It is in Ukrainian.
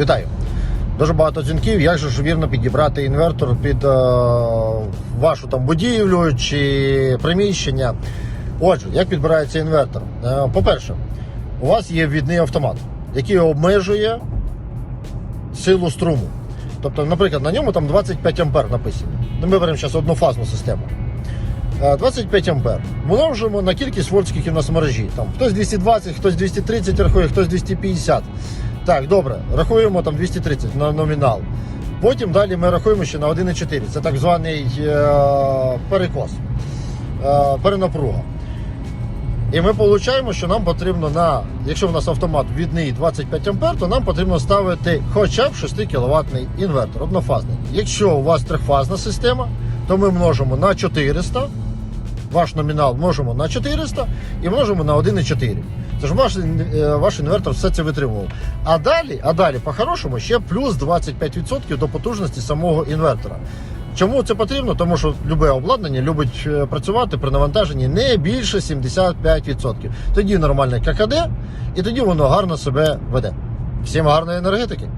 Вітаю! Дуже багато дзвінків. Як же ж вірно підібрати інвертор під е, вашу там будівлю чи приміщення? Отже, як підбирається інвертор? Е, по-перше, у вас є відний автомат, який обмежує силу струму. Тобто, наприклад, на ньому там 25 ампер написано. Ну, Ми беремо зараз однофазну систему. Е, 25 ампер. Множимо на кількість вольт, скільки в нас в мережі. Там хтось 220, хтось 230 рахує, хтось 250. Так, добре, рахуємо там 230 на номінал. Потім далі ми рахуємо ще на 1,4. Це так званий е, перекос, е, перенапруга. І ми отримуємо, що нам потрібно на, якщо в нас автомат відний 25 ампер, то нам потрібно ставити хоча б 6 кВт інвертор, однофазний. Якщо у вас трьохфазна система, то ми множимо на 400, ваш номінал множимо на 400 і множимо на 1,4. Це ж ваш, е, ваш інвертор все це витримував. А далі, а далі, по-хорошому, ще плюс 25% до потужності самого інвертора. Чому це потрібно? Тому що любе обладнання любить е, працювати при навантаженні не більше 75%. Тоді нормальне ККД, і тоді воно гарно себе веде. Всім гарної енергетики!